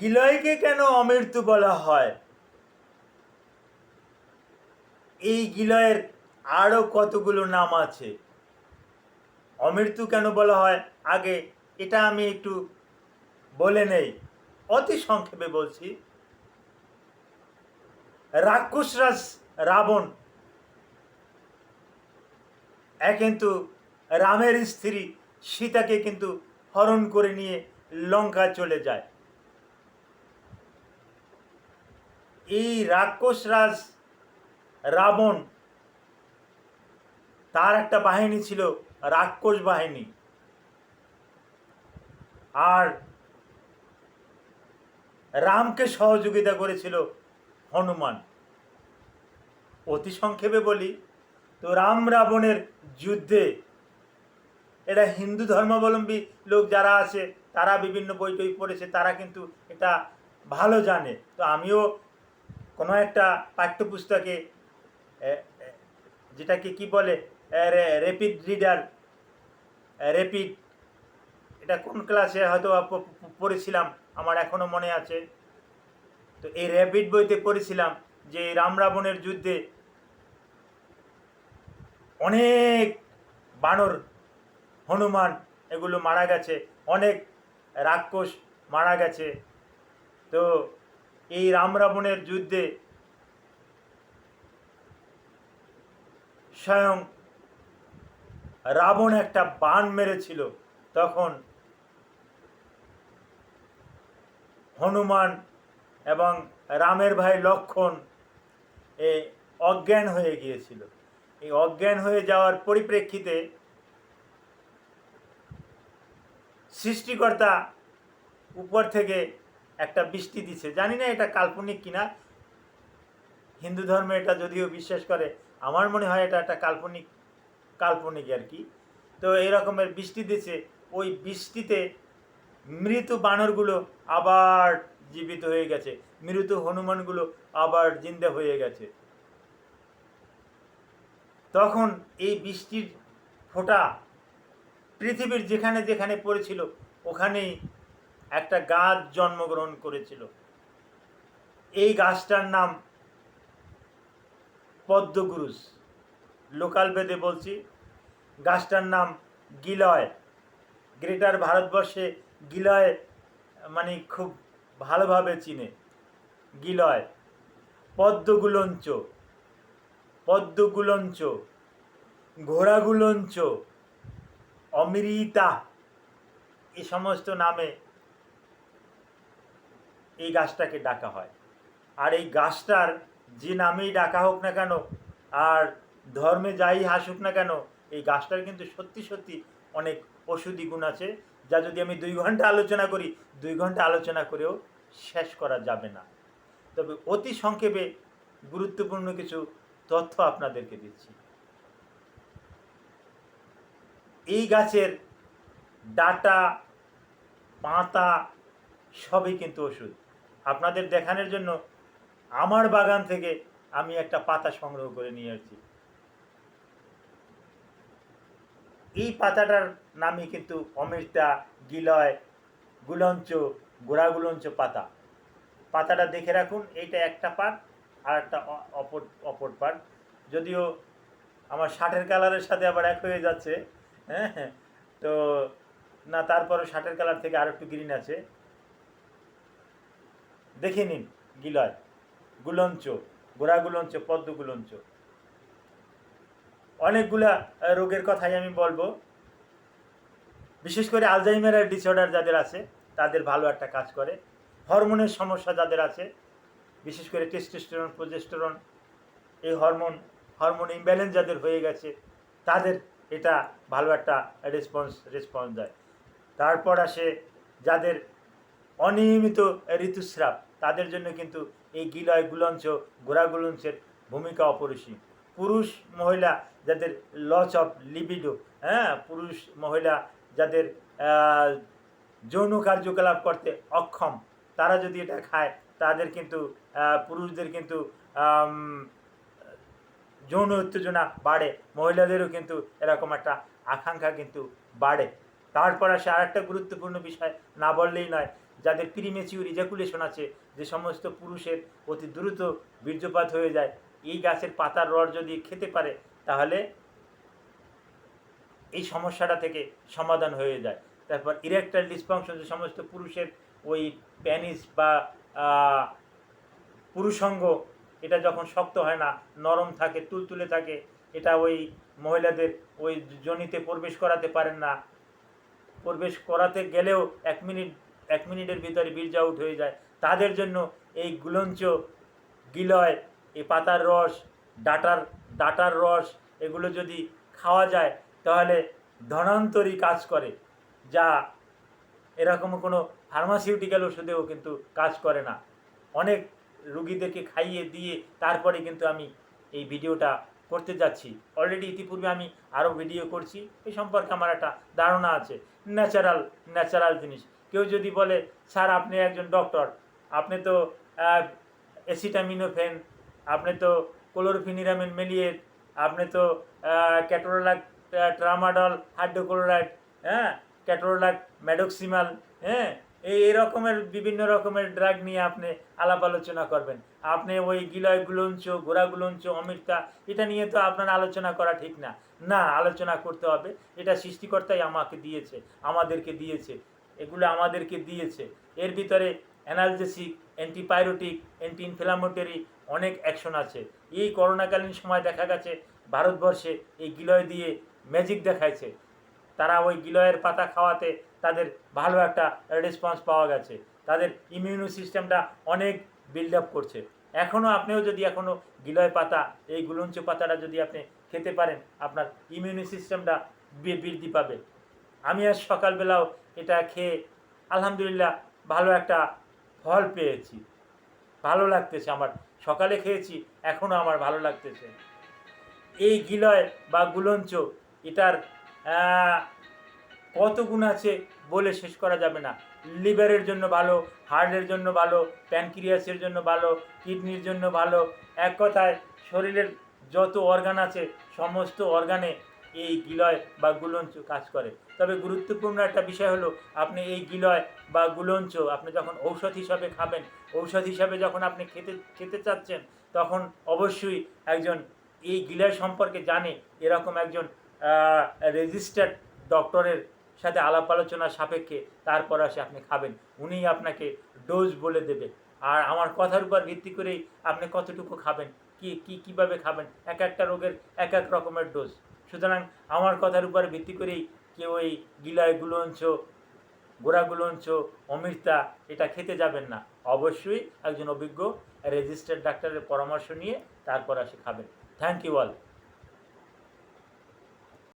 গিলয়কে কেন অমৃত্যু বলা হয়? এই গিলয়ের আরও কতগুলো নাম আছে? অমৃত্যু কেন বলা হয়? আগে এটা আমি একটু বলে নেই, অতি সংক্ষেপে বলছি। রাক্ষসরাজ রাবণ, এ কিন্তু রামের স্ত্রী সীতাকে কিন্তু হরণ করে নিয়ে লঙ্কা চলে যায়। এই রাক্ষস রাজ রাবণ, তার একটা বাহিনী ছিল, রাক্ষস বাহিনী। আর রামকে সহযোগিতা করেছিল হনুমান। অতি সংক্ষেপে বলি, তো রাম রাবণের যুদ্ধে, এটা হিন্দু ধর্মাবলম্বী লোক যারা আছে, তারা বিভিন্ন বই টই পড়েছে, তারা কিন্তু এটা ভালো জানে। তো আমিও কোনো একটা পাঠ্যপুস্তকে যেটাকে কি বলে র্যাপিড রিডার র্যাপিড এটা কোন ক্লাসে হয়তো পড়েছিলাম, আমার এখনও মনে আছে। তো এই র্যাপিড বইতে পড়েছিলাম যে রাম রাবণের যুদ্ধে অনেক বানর, হনুমান এগুলো মারা গেছে, অনেক রাক্ষস মারা গেছে। তো এই রাম রাবণের যুদ্ধে স্বয়ং রাবণ একটা বান মেরেছিল। তখন হনুমান এবং রামের ভাই লক্ষণ এ অজ্ঞান হয়ে গিয়েছিল। এই অজ্ঞান হয়ে যাওয়ার পরিপ্রেক্ষিতে সৃষ্টিকর্তা উপর থেকে একটা বৃষ্টি দিছে। জানি না এটা কাল্পনিক কিনা। হিন্দু ধর্মে এটা যদিও বিশ্বাস করে, আমার মনে হয় এটা একটা কাল্পনিক কাল্পনিক আর কি। তো এই রকমের বৃষ্টি দিছে। ওই বৃষ্টিতে মৃত বানরগুলো আবার জীবিত হয়ে গেছে। মৃত হনুমানগুলো আবার জিন্দা হয়ে গেছে। তখন এই বৃষ্টির ফোঁটা পৃথিবীর যেখানে যেখানে পড়েছিল, ওখানেই একটা গাছ জন্মগ্রহণ করেছিল। এই গাছটার নাম পদ্মগুরুস। লোকাল বেদে বলছি, গাছটার নাম গিলয়। গ্রেটার ভারতবর্ষে গিলয় মানে খুব ভালোভাবে চিনে। গিলয়, পদ্মগুলঞ্চ পদ্মগুলঞ্চ, ঘোড়াগুলঞ্চ, অমৃতা, এ সমস্ত নামে এই গাছটাকে ডাকা হয়। আর এই গাছটার যে নামেই ডাকা হোক না কেন, আর ধর্মে যাই হাসুক না কেন, এই গাছটার কিন্তু সত্যি সত্যি অনেক ওষুধি গুণ আছে, যা যদি আমি দুই ঘণ্টা আলোচনা করি, দুই ঘণ্টা আলোচনা করেও শেষ করা যাবে না। তবে অতি সংক্ষেপে গুরুত্বপূর্ণ কিছু তথ্য আপনাদেরকে দিচ্ছি। এই গাছের ডাটা, পাতা সবই কিন্তু ওষুধ। আপনাদের দেখানোর জন্য আমার বাগান থেকে আমি একটা পাতা সংগ্রহ করে নিয়ে আসছি। এই পাতাটার নামই কিন্তু অমৃতা, গিলয়, গুলঞ্চ গোড়াগুলঞ্চ পাতা। পাতাটা দেখে রাখুন, এইটা একটা পার্ট আর একটা অপর অপর পার্ট যদিও আমার শার্টের কালারের সাথে আবার এক হয়ে যাচ্ছে হ্যাঁ হ্যাঁ। তো না তারপরে শার্টের কালার থেকে আর একটু গ্রিন আছে। দেখে নিন, গিলয়। গুলঞ্চ গোড়া গুলঞ্চ পদ্ম গুলঞ্চ অনেকগুলা রোগের কথাই আমি বলব। বিশেষ করে আলজাইমারের ডিসঅর্ডার যাদের আছে, তাদের ভালো একটা কাজ করে। হরমোনের সমস্যা যাদের আছে, বিশেষ করে টেস্টোস্টেরন প্রজেস্টেরন এই হরমোন হরমোন ইমব্যালেন্স যাদের হয়ে গেছে, তাদের এটা ভালো একটা রেসপন্স রেসপন্স দেয়। তারপর আসে যাদের অনিয়মিত ঋতুস্রাব। তাদের জন্য কিন্তু এই গিলয় গুলঞ্চ গোড়া গুলঞ্চের ভূমিকা অপরিসীম। পুরুষ মহিলা যাদের লস অফ লিবিডো হ্যাঁ পুরুষ মহিলা যাদের যৌন কার্যকলাপ করতে অক্ষম, তারা যদি এটা খায়, তাদের কিন্তু পুরুষদের কিন্তু যৌন উত্তেজনা বাড়ে, মহিলাদেরও কিন্তু এরকম একটা আকাঙ্ক্ষা কিন্তু বাড়ে। তারপর আসে আরেকটা গুরুত্বপূর্ণ বিষয়, না বললেই নয়, যাদের প্রিমেচিউর ইজাকুলেশন আছে যে সমস্ত পুরুষের অতি দ্রুত বীর্যপাত হয়ে যায়, এই গাছের পাতার রস যদি খেতে পারে, তাহলে এই সমস্যাটা থেকে সমাধান হয়ে যায়। তারপর ইরেকটাইল ডিসফাংশন যে সমস্ত পুরুষের ওই প্যানিস বা পুরুষঙ্গ, এটা যখন শক্ত হয় না, নরম থাকে, তুলতুলে থাকে, এটা ওই মহিলাদের ওই জনিতে প্রবেশ করাতে পারেন না। প্রবেশ করাতে গেলেও এক মিনিট, এক মিনিটের ভিতরে বীর্য আউট হয়ে যায়। তাদের জন্য এই গুলঞ্চ গিলয়, এই পাতার রস, ডাটার ডাটার রস এগুলো যদি খাওয়া যায়, তাহলে ধনান্তরী কাজ করে, যা এরকম কোনো ফার্মাসিউটিক্যাল ওষুধেও কিন্তু কাজ করে না। অনেক রুগীদেরকে খাইয়ে দিয়ে তারপরে কিন্তু আমি এই ভিডিওটা করতে যাচ্ছি। অলরেডি ইতিপূর্বে আমি আরও ভিডিও করছি এই সম্পর্কে আমার একটা ধারণা আছে। ন্যাচারাল ন্যাচারাল জিনিস। কেউ যদি বলে, স্যার, আপনি একজন ডক্টর আপনি তো অ্যাসিটামিনোফেন আপনি তো ক্লোরোফিনিরামিন মেলিয়েট আপনি তো ক্যাটোরোলাক ট্রামাডল হাইড্রোক্লোরাইড হ্যাঁ ক্যাটোরোলাক ম্যাডক্সিমাল হ্যাঁ এই এই রকমের বিভিন্ন রকমের ড্রাগ নিয়ে আপনি আলাপ আলোচনা করবেন। আপনি ওই গিলয় গুলঞ্চ, গোড়া গুলঞ্চ, অমৃতা, এটা নিয়ে তো আপনার আলোচনা করা ঠিক না। না, আলোচনা করতে হবে। এটা সৃষ্টিকর্তাই আমাকে দিয়েছে, আমাদেরকে দিয়েছে, এগুলো আমাদেরকে দিয়েছে। এর ভিতরে অ্যানালজেসিক, অ্যান্টিপাইরোটিক অ্যান্টি ইনফ্লামেটরি অনেক অ্যাকশন আছে। এই করোনাকালীন সময় দেখা গেছে ভারতবর্ষে এই গিলয় দিয়ে ম্যাজিক দেখাইছে। তারা ওই গিলয়ের পাতা খাওয়াতে তাদের ভালো একটা রেসপন্স পাওয়া গেছে। তাদের ইমিউনো সিস্টেমটা অনেক বিল্ড আপ করছে। এখনও আপনিও যদি এখনও গিলয় পাতা, এই গুলঞ্চ পাতাটা যদি আপনি খেতে পারেন, আপনার ইমিউনি সিস্টেমটা বৃদ্ধি পাবে। আমি আজ সকালবেলাও এটা খেয়ে আলহামদুলিল্লাহ ভালো একটা ফল পেয়েছি। ভালো লাগতেছে আমার। সকালে খেয়েছি এখনও আমার ভালো লাগতেছে। এই গিলয় বা গুলঞ্চ, এটার কত গুণ আছে বলে শেষ করা যাবে না। লিভারের জন্য ভালো, হার্টের জন্য ভালো, প্যানক্রিয়াসের জন্য ভালো, কিডনির জন্য ভালো। এক কথায়, শরীরের যত অর্গান আছে, সমস্ত অর্গানে এই গিলয় বা গুলঞ্চ কাজ করে। তবে গুরুত্বপূর্ণ একটা বিষয় হলো, আপনি এই গিলয় বা গুলঞ্চ আপনি যখন ঔষধ হিসাবে খাবেন, ঔষধ হিসাবে যখন আপনি খেতে খেতে চাচ্ছেন, তখন অবশ্যই একজন এই গিলয় সম্পর্কে জানে, এরকম একজন রেজিস্টার্ড ডক্টরের সাথে আলাপ আলোচনা সাপেক্ষে তারপর আসে আপনি খাবেন। উনিই আপনাকে ডোজ বলে দেবে। আর আমার কথার উপর ভিত্তি করেই আপনি কতটুকু খাবেন, কি কি, কীভাবে খাবেন, এক একটা রোগের এক এক রকমের ডোজ সুতরাং আমার কথার উপর ভিত্তি করেই কেউ এই গিলয় গুলঞ্চ গোড়া গুলঞ্চ, অমৃতা এটা খেতে যাবেন না। অবশ্যই একজন অভিজ্ঞ রেজিস্টার্ড ডাক্তারের পরামর্শ নিয়ে তারপর আসে খাবেন। Thank you all